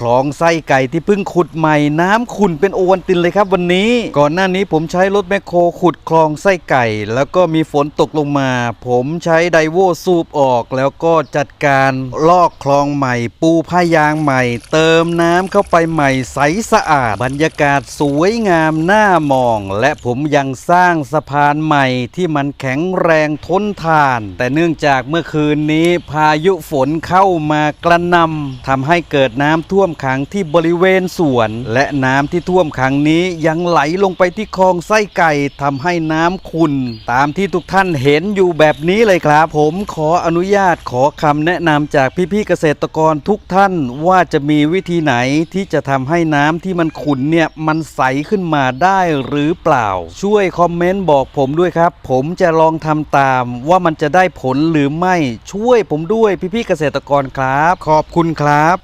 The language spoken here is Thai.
คลองไส้ไก่ที่เพิ่งขุดใหม่น้ำขุ่นเป็นโอวันตินเลยครับวันนี้ ก่อนหน้านี้ผมใช้รถแมคโครขุดคลองไส้ไก่ แล้วก็มีฝนตกลงมา ผมใช้ไดโวสูบออก แล้วก็จัดการลอกคลองใหม่ ปูผ้ายางใหม่ เติมน้ำเข้าไปใหม่ใสสะอาด บรรยากาศสวยงามน่ามอง และผมยังสร้างสะพานใหม่ที่มันแข็งแรงทนทาน แต่เนื่องจากเมื่อคืนนี้พายุฝนเข้ามากระนำทำให้เกิดน้ำท่วมขังที่บริเวณสวน และน้ำที่ท่วมขังนี้ยังไหลลงไปที่คลองไส้ไก่ทำให้น้ำขุ่นตามที่ทุกท่านเห็นอยู่แบบนี้เลยครับ ผมขออนุญาตขอคำแนะนำจากพี่ๆเกษตรกรทุกท่านว่าจะมีวิธีไหนที่จะทำให้น้ำที่มันขุ่นเนี่ยมันใสขึ้นมาได้หรือเปล่า ช่วยคอมเมนต์บอกผมด้วยครับ ผมจะลองทำตามว่ามันจะได้ผลหรือไม่ช่วยผมด้วยพี่ๆเกษตรกรครับ ขอบคุณครับ